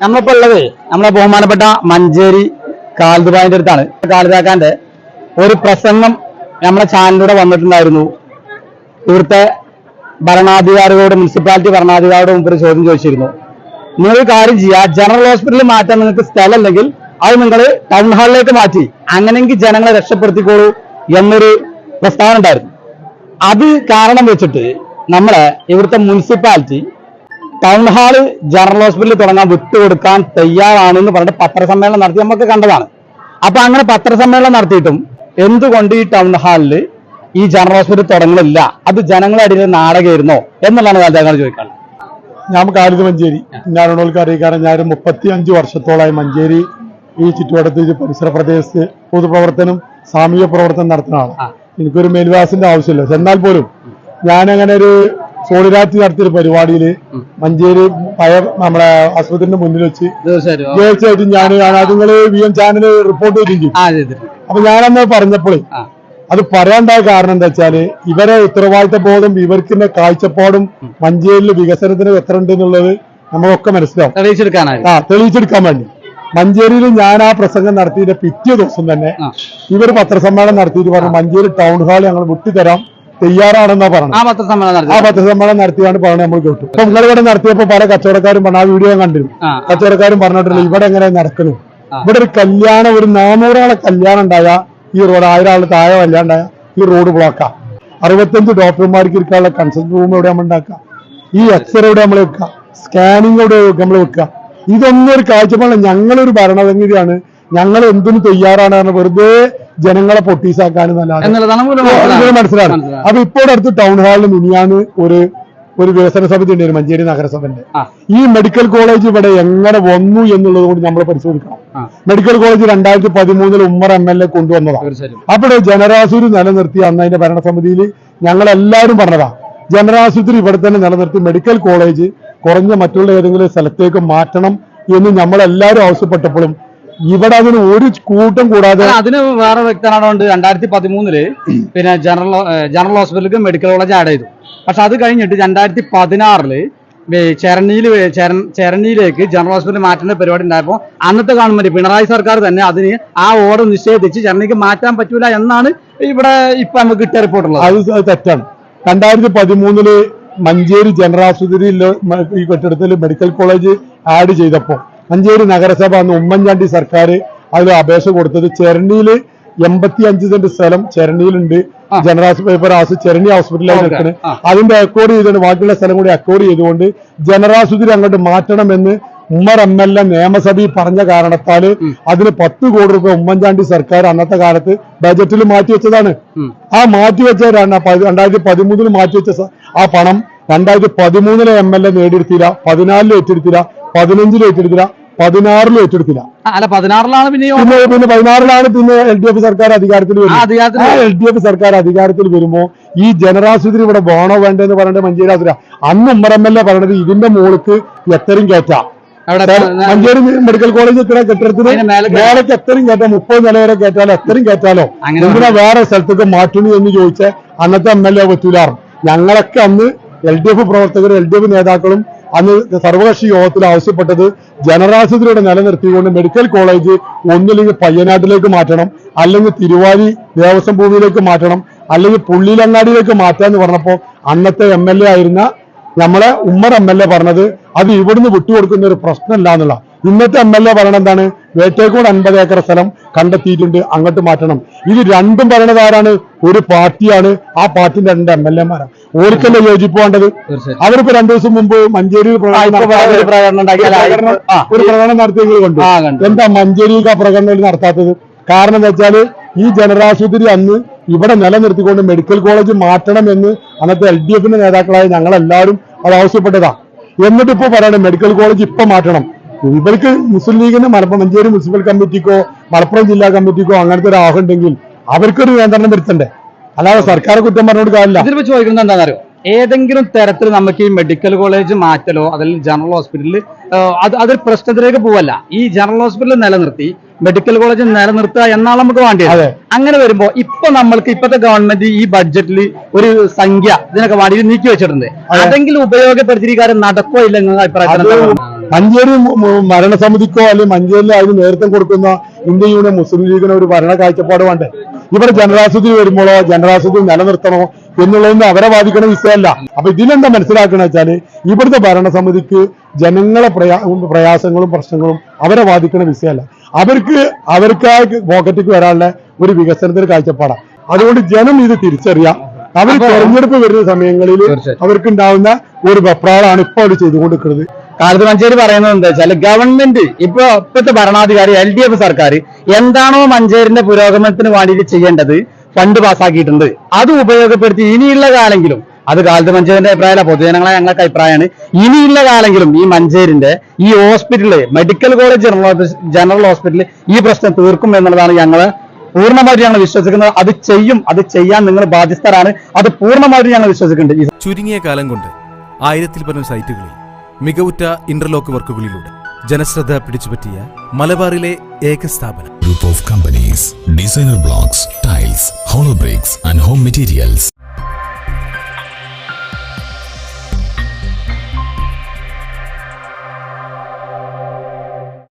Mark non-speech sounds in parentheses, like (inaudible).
നമ്മളിപ്പോ ഉള്ളത് നമ്മളെ ബഹുമാനപ്പെട്ട മഞ്ചേരി കാൽദുബായിന്റെ അടുത്താണ്. കാലിതാക്കാന്റെ ഒരു പ്രസംഗം നമ്മളെ ചാനലിലൂടെ വന്നിട്ടുണ്ടായിരുന്നു. ഇവിടുത്തെ ഭരണാധികാരികളോട് മുനിസിപ്പാലിറ്റി ഭരണാധികാരിയുടെ മുമ്പ് ചോദ്യം ചോദിച്ചിരുന്നു. നിങ്ങൾ കാര്യം ചെയ്യുക ജനറൽ ഹോസ്പിറ്റലിൽ മാറ്റാൻ നിങ്ങൾക്ക് സ്ഥലമല്ലെങ്കിൽ അത് നിങ്ങൾ ടൗൺ ഹാളിലേക്ക് മാറ്റി. അങ്ങനെയെങ്കിൽ ജനങ്ങളെ രക്ഷപ്പെടുത്തിക്കോളൂ എന്നൊരു പ്രസ്താവന ഉണ്ടായിരുന്നു. അത് കാരണം വെച്ചിട്ട് നമ്മളെ ഇവിടുത്തെ മുനിസിപ്പാലിറ്റി ടൗൺ ഹാൾ ജനറൽ ഹോസ്പിറ്റലിൽ തുടങ്ങാൻ വിട്ടുകൊടുക്കാൻ തയ്യാറാണെന്ന് പറഞ്ഞിട്ട് പത്രസമ്മേളനം നടത്തി നമുക്ക് കണ്ടതാണ്. അപ്പൊ അങ്ങനെ പത്രസമ്മേളനം നടത്തിയിട്ടും എന്തുകൊണ്ട് ഈ ടൗൺ ഹാളിൽ ഈ ജനറൽ ഹോസ്പിറ്റൽ തുടങ്ങുന്നില്ല അത് ജനങ്ങളുടെ അടിയിൽ നാടകമായിരുന്നോ? എന്നുള്ളതാണ് രാജാക്കൾ ചോദിക്കാനുള്ളത്. ഞാൻ കാലിത് മഞ്ചേരി. ഞാനുള്ളവർക്ക് അറിയിക്കാൻ ഞാൻ മുപ്പത്തി അഞ്ച് വർഷത്തോളമായി മഞ്ചേരി ഈ ചുറ്റുവട്ടത്ത് ഈ പരിസര പ്രദേശത്ത് പൊതുപ്രവർത്തനം സാമൂഹ്യ പ്രവർത്തനം നടത്തുന്ന ആളാണ്. എനിക്കൊരു മേൽവാസിന്റെ ആവശ്യമില്ല. എന്നാൽ പോലും ഞാനങ്ങനെ ഒരു സോളിഡാരിറ്റി നടത്തിയൊരു പരിപാടിയിൽ മഞ്ചേരി പയർ നമ്മുടെ ആശുപത്രിന്റെ മുന്നിൽ വെച്ച് തീർച്ചയായിട്ടും ഞാൻ നിങ്ങൾ വി എം ചാനൽ റിപ്പോർട്ട് ചെയ്തിട്ടുണ്ട് അപ്പൊ ഞാനന്ന് പറഞ്ഞപ്പോഴേ അത് പറയാണ്ടായ കാരണം എന്താ വെച്ചാൽ ഇവരെ ഉത്തരവാദിത്ത ബോധം ഇവർക്കിന്റെ കാഴ്ചപ്പാടും മഞ്ചേരിയിലെ വികസനത്തിന് എത്ര ഉണ്ട് എന്നുള്ളത് നമ്മളൊക്കെ മനസ്സിലാവും. തെളിയിച്ചെടുക്കാനായി. ആ തെളിയിച്ചെടുക്കാൻ വേണ്ടി. മഞ്ചേരിയിൽ ഞാൻ ആ പ്രസംഗം നടത്തിയിട്ട് പിറ്റേ ദിവസം തന്നെ. ഇവർ പത്രസമ്മേളനം നടത്തിയിട്ട് പറഞ്ഞു മഞ്ചേരി ടൗൺ ഹാൾ ഞങ്ങൾ വിട്ടുതരാം. തയ്യാറാണെന്നാ പത്രസമ്മേളനം ആ പത്രസമ്മേളനം നടത്തിയാണ് പറഞ്ഞത് നമ്മൾ കേട്ടു. അപ്പൊ നിങ്ങൾ ഇവിടെ നടത്തിയപ്പോ പല കച്ചവടക്കാരും പറഞ്ഞു ആ വീഡിയോ കണ്ടിരുന്നു. കച്ചവടക്കാരും പറഞ്ഞിട്ടില്ല ഇവിടെ എങ്ങനെ നടക്കുന്നു ഇവിടെ ഒരു കല്യാണം ഒരു നാനൂറാളെ കല്യാണം ഉണ്ടായ ഈ റോഡ് ആയിരം ആൾ താഴെ വല്ലാണ്ടായ ഈ റോഡ് ബ്ലോക്കാ അറുപത്തഞ്ച് ഡോക്ടർമാർക്ക് ഇരിക്കാനുള്ള കൺസൾട്ട് റൂം എവിടെ നമ്മൾ ഉണ്ടാക്കുക? ഈ എക്സ്റേ എവിടെ നമ്മൾ വെക്കുക? സ്കാനിങ് എവിടെ നമ്മൾ വെക്കുക? ഇതൊന്നും ഒരു കാഴ്ചപ്പാടില്ല. ഞങ്ങളൊരു ഭരണസമിതിയാണ് ഞങ്ങൾ എന്തിനു തയ്യാറാണ് വെറുതെ ജനങ്ങളെ പൊട്ടീസാക്കാനും മനസ്സിലാണ്. അപ്പൊ ഇപ്പോൾ അടുത്ത് ടൗൺ ഹാളിൽ മിനിയാന്ന് ഒരു ഒരു വികസന സമിതി ഉണ്ടായിരുന്നു മഞ്ചേരി നഗരസഭന്റെ. ഈ മെഡിക്കൽ കോളേജ് ഇവിടെ എങ്ങനെ വന്നു എന്നുള്ളത് കൊണ്ട് നമ്മൾ പരിശോധിക്കണം. മെഡിക്കൽ കോളേജ് രണ്ടായിരത്തി പതിമൂന്നിൽ ഉമ്മർ എം എൽ എ കൊണ്ടുവന്നതാണ് അവിടെ ജനരാസൂരി നിലനിർത്തി അന്ന് അതിന്റെ ഭരണസമിതിയിൽ ഞങ്ങൾ എല്ലാവരും പറഞ്ഞതാ. ജനരാശുപത്രി ഇവിടെ തന്നെ നിലനിർത്തി മെഡിക്കൽ കോളേജ് കുറഞ്ഞ മറ്റുള്ള ഏതെങ്കിലും സ്ഥലത്തേക്ക് മാറ്റണം എന്ന് നമ്മളെല്ലാവരും ആവശ്യപ്പെട്ടപ്പോഴും ഇവിടെ അതിന് ഒരു കൂട്ടം കൂടാതെ അതിന് വേറെ വ്യക്തനാണോണ്ട് രണ്ടായിരത്തി പതിമൂന്നിൽ (clears throat) പിന്നെ ജനറൽ ജനറൽ ഹോസ്പിറ്റലിലേക്ക് മെഡിക്കൽ കോളേജ് ആഡ് ചെയ്തു. പക്ഷെ അത് കഴിഞ്ഞിട്ട് രണ്ടായിരത്തി പതിനാറിൽ ചെരണിയിൽ ചേരണിയിലേക്ക് ജനറൽ ഹോസ്പിറ്റൽ മാറ്റുന്ന പരിപാടി ഉണ്ടായപ്പോൾ അന്നത്തെ ഗവൺമെന്റ് പിണറായി സർക്കാർ തന്നെ അതിന് ആ ഓർഡർ നിഷേധിച്ച് ചേരണിക്ക് മാറ്റാൻ പറ്റൂല എന്നാണ് ഇവിടെ ഇപ്പൊ നമുക്ക് കിട്ടിയ റിപ്പോർട്ടുള്ളത് അത് അത് തെറ്റാണ്. രണ്ടായിരത്തി പതിമൂന്നിൽ മഞ്ചേരി ജനറൽ ആശുപത്രിയിൽ ഈ കെട്ടിടത്തിൽ മെഡിക്കൽ കോളേജ് ആഡ് ചെയ്തപ്പോൾ മഞ്ചേരി നഗരസഭ അന്ന് ഉമ്മൻചാണ്ടി സർക്കാർ അതിൽ അപേക്ഷ കൊടുത്തത് ചെരണിയിൽ എൺപത്തി അഞ്ച് സെന്റ് സ്ഥലം ചെരണിയിലുണ്ട്. ജനറൽ ആശുപത്രി ആശു ചെരണി ഹോസ്പിറ്റലായി. നിൽക്കുന്നത് അതിന്റെ അക്കോർഡ് ചെയ്തുകൊണ്ട് ബാക്കിയുള്ള സ്ഥലം കൂടി അക്കോർഡ് ചെയ്തുകൊണ്ട് ജനറൽ ആശുപത്രി അങ്ങോട്ട് മാറ്റണമെന്ന് ഉമ്മർ എം എൽ എ നിയമസഭയിൽ പറഞ്ഞ കാരണത്താൽ അതിന് പത്ത് കോടി രൂപ ഉമ്മൻചാണ്ടി സർക്കാർ അന്നത്തെ കാലത്ത് ബജറ്റിൽ മാറ്റിവെച്ചതാണ്. ആ മാറ്റിവെച്ച രണ്ടായിരത്തി പതിമൂന്നിൽ മാറ്റിവെച്ച ആ പണം രണ്ടായിരത്തി പതിമൂന്നിലെ എം എൽ എ നേടിയെടുത്തില്ല പതിനാലിൽ ഏറ്റെടുത്തില്ല പതിനഞ്ചിൽ ഏറ്റെടുത്തില്ല പതിനാറിലും ഏറ്റെടുത്തില്ല. അല്ല പതിനാറിലാണ് പിന്നെ പിന്നെ പതിനാറിലാണ് പിന്നെ എൽ ഡി എഫ് സർക്കാർ അധികാരത്തിൽ ആ എൽ ഡി എഫ് സർക്കാർ അധികാരത്തിൽ വരുമ്പോ ഈ ജനറാശുപത്രി ഇവിടെ വേണോ വേണ്ടോ എന്ന് പറഞ്ഞിട്ട് മഞ്ചേരി ആശുപത്രി അന്ന് ഉമ്മർ എം എൽ എ പറഞ്ഞത് ഇതിന്റെ മോൾക്ക് എത്രയും കയറ്റാം. മഞ്ചേരി മെഡിക്കൽ കോളേജ് ഇത്ര കെട്ടിടത്തിന് മേലേക്ക് എത്രയും കയറ്റാം? മുപ്പത് നില വരെ കയറ്റാലോ? എത്രയും കയറ്റാലോ? അങ്ങനെ എന്തിനാ വേറെ സ്ഥലത്തേക്ക് മാറ്റുന്നു എന്ന് ചോദിച്ച അന്നത്തെ എം എൽ എ പറ്റൂലാറും ഞങ്ങളൊക്കെ അന്ന് എൽ ഡി എഫ് പ്രവർത്തകരും എൽ ഡി എഫ് നേതാക്കളും അന്ന് സർവകക്ഷി യോഗത്തിൽ ആവശ്യപ്പെട്ടത് ജനറാശുപത്രിയുടെ നിലനിർത്തിക്കൊണ്ട് മെഡിക്കൽ കോളേജ് ഒന്നില്ലെങ്കിൽ പയ്യനാട്ടിലേക്ക് മാറ്റണം അല്ലെങ്കിൽ തിരുവാലി ദേവസ്വം ഭൂമിയിലേക്ക് മാറ്റണം അല്ലെങ്കിൽ പുള്ളിലങ്ങാടിയിലേക്ക് മാറ്റാന്ന് പറഞ്ഞപ്പോ അന്നത്തെ എം എൽ എ ആയിരുന്ന നമ്മളെ ഉമ്മർ എം എൽ എ പറഞ്ഞത് അത് ഇവിടുന്ന് വിട്ടുകൊടുക്കുന്ന ഒരു പ്രശ്നമല്ല എന്നുള്ള. ഇന്നത്തെ എം എൽ എ പറയണത് എന്താണ്? വേട്ടേക്കോട് അൻപത് ഏക്കർ സ്ഥലം കണ്ടെത്തിയിട്ടുണ്ട് അങ്ങോട്ട് മാറ്റണം. ഇത് രണ്ടും പറയണത് ആരാണ്? ഒരു പാർട്ടിയാണ്. ആ പാർട്ടിന്റെ രണ്ട് എം എൽ എമാരാണ് ഓർക്കല്ലേ യോജിപ്പ് വേണ്ടത് അവരിപ്പോ രണ്ടു ദിവസം മുമ്പ് മഞ്ചേരിയിൽ പ്രകടനം ഒരു പ്രകടനം നടത്തിയെങ്കിൽ കൊണ്ട്. എന്താ മഞ്ചേരിക്ക് ആ പ്രകടനം നടത്താത്തത്? കാരണം എന്താ വെച്ചാൽ ഈ ജനറാശുപത്രി അന്ന് ഇവിടെ നിലനിർത്തിക്കൊണ്ട് മെഡിക്കൽ കോളേജ് മാറ്റണം എന്ന് അന്നത്തെ എൽ ഡി എഫിന്റെ നേതാക്കളായ ഞങ്ങളെല്ലാവരും അത് ആവശ്യപ്പെട്ടതാ. എന്നിട്ട് ഇപ്പൊ പറയണം മെഡിക്കൽ കോളേജ് ഇപ്പൊ മാറ്റണം. ഇവർക്ക് മുസ്ലിം ലീഗിന് മലപ്പുറം മഞ്ചേരി മുനിസിപ്പൽ കമ്മിറ്റിക്കോ മലപ്പുറം ജില്ലാ കമ്മിറ്റിക്കോ അങ്ങനത്തെ ഒരു ആഹ് ഉണ്ടെങ്കിൽ അവർക്കൊരു നിയന്ത്രണം വരുത്തണ്ടേ? അല്ലാതെ സർക്കാർ കുറ്റം പറഞ്ഞോട് കാര്യമില്ല. ഇതിലിപ്പോ ചോദിക്കുന്നത് എന്താണെന്നറിയോ? ഏതെങ്കിലും തരത്തിൽ നമുക്ക് ഈ മെഡിക്കൽ കോളേജ് മാറ്റലോ അതിൽ ജനറൽ ഹോസ്പിറ്റലിൽ അത് അതൊരു പ്രശ്നത്തിലേക്ക് പോവല്ല. ഈ ജനറൽ ഹോസ്പിറ്റൽ നിലനിർത്തി മെഡിക്കൽ കോളേജ് നിലനിർത്തുക എന്നാണ് നമുക്ക് വേണ്ടത് അങ്ങനെ വരുമ്പോ ഇപ്പൊ നമ്മൾക്ക് ഇപ്പോഴത്തെ ഗവൺമെന്റ് ഈ ബഡ്ജറ്റിൽ ഒരു സംഖ്യ ഇതിനൊക്കെ വേണ്ടി നീക്കി വെച്ചിട്ടുണ്ട്. അതെങ്കിലും ഉപയോഗപ്പെടുത്തിയിരിക്കാരും നടക്കോ ഇല്ല എന്ന അഭിപ്രായത്തിൽ എന്താണ്? മഞ്ചേരി മരണസമിതിക്കോ അല്ലെങ്കിൽ മഞ്ചേരിയിൽ അതിന് നേതൃത്വം കൊടുക്കുന്ന ഇന്ത്യ യൂണിയൻ മുസ്ലിം ലീഗിന് ഒരു ഭരണ കാഴ്ചപ്പാട് വേണ്ടേ? ഇവിടെ ജനറാസിറ്റി വരുമ്പോഴോ ജനറാസിറ്റി നിലനിർത്തണോ എന്നുള്ളതൊന്നും അവരെ ബാധിക്കണ വിഷയമല്ല. അപ്പൊ ഇതിലെന്താ മനസ്സിലാക്കണ വെച്ചാൽ ഇവിടുത്തെ ഭരണസമിതിക്ക് ജനങ്ങളെ പ്രയാ പ്രയാസങ്ങളും പ്രശ്നങ്ങളും അവരെ വാദിക്കണ വിഷയമല്ല. അവർക്ക് അവർക്കായി പോക്കറ്റിക്ക് വരാനുള്ള ഒരു വികസനത്തിന് കാഴ്ചപ്പാടാണ് അതുകൊണ്ട് ജനം ഇത് തിരിച്ചറിയാം. അവർ തെരഞ്ഞെടുപ്പ് വരുന്ന സമയങ്ങളിൽ അവർക്കുണ്ടാവുന്ന അവർക്ക് ഒരു വെപ്രാളാണ് ഇപ്പോൾ അവർ ചെയ്തുകൊണ്ടിരിക്കുന്നത്. കാലത്ത് മഞ്ചേരി പറയുന്നത് എന്താ വെച്ചാൽ ഗവൺമെന്റ് ഇപ്പൊ ഇപ്പോഴത്തെ ഭരണാധികാരി എൽ ഡി എഫ് സർക്കാർ എന്താണോ മഞ്ചേരിന്റെ പുരോഗമനത്തിന് വേണ്ടിയിട്ട് ചെയ്യേണ്ടത് ഫണ്ട് പാസ്സാക്കിയിട്ടുണ്ട്. അത് ഉപയോഗപ്പെടുത്തി ഇനിയുള്ള കാലെങ്കിലും അത് കാലത്ത് മഞ്ചേരിന്റെ അഭിപ്രായമല്ല പൊതുജനങ്ങളെ ഞങ്ങൾക്ക് അഭിപ്രായമാണ്. ഇനിയുള്ള കാലെങ്കിലും ഈ മഞ്ചേരിന്റെ ഈ hospital medical college general general ഹോസ്പിറ്റലിൽ ഈ പ്രശ്നം തീർക്കും എന്നുള്ളതാണ് ഞങ്ങൾ പൂർണമായിട്ട് ഞങ്ങൾ വിശ്വസിക്കുന്നത്. അത് ചെയ്യും അത് ചെയ്യാൻ നിങ്ങൾ ബാധ്യസ്ഥരാണ്. അത് പൂർണമായിട്ട് ഞങ്ങൾ വിശ്വസിക്കുന്നുണ്ട്. ചുരുങ്ങിയ കാലം കൊണ്ട് ആയിരത്തിൽ പരം സൈറ്റുകളിൽ മികവുറ്റ ഇന്റർലോക്ക് വർക്കുകളിലൂടെ ജനശ്രദ്ധ പിടിച്ചുപറ്റിയ മലബാറിലെ ഏക സ്ഥാപനം. Group of companies designer blocks tiles hollow bricks and home materials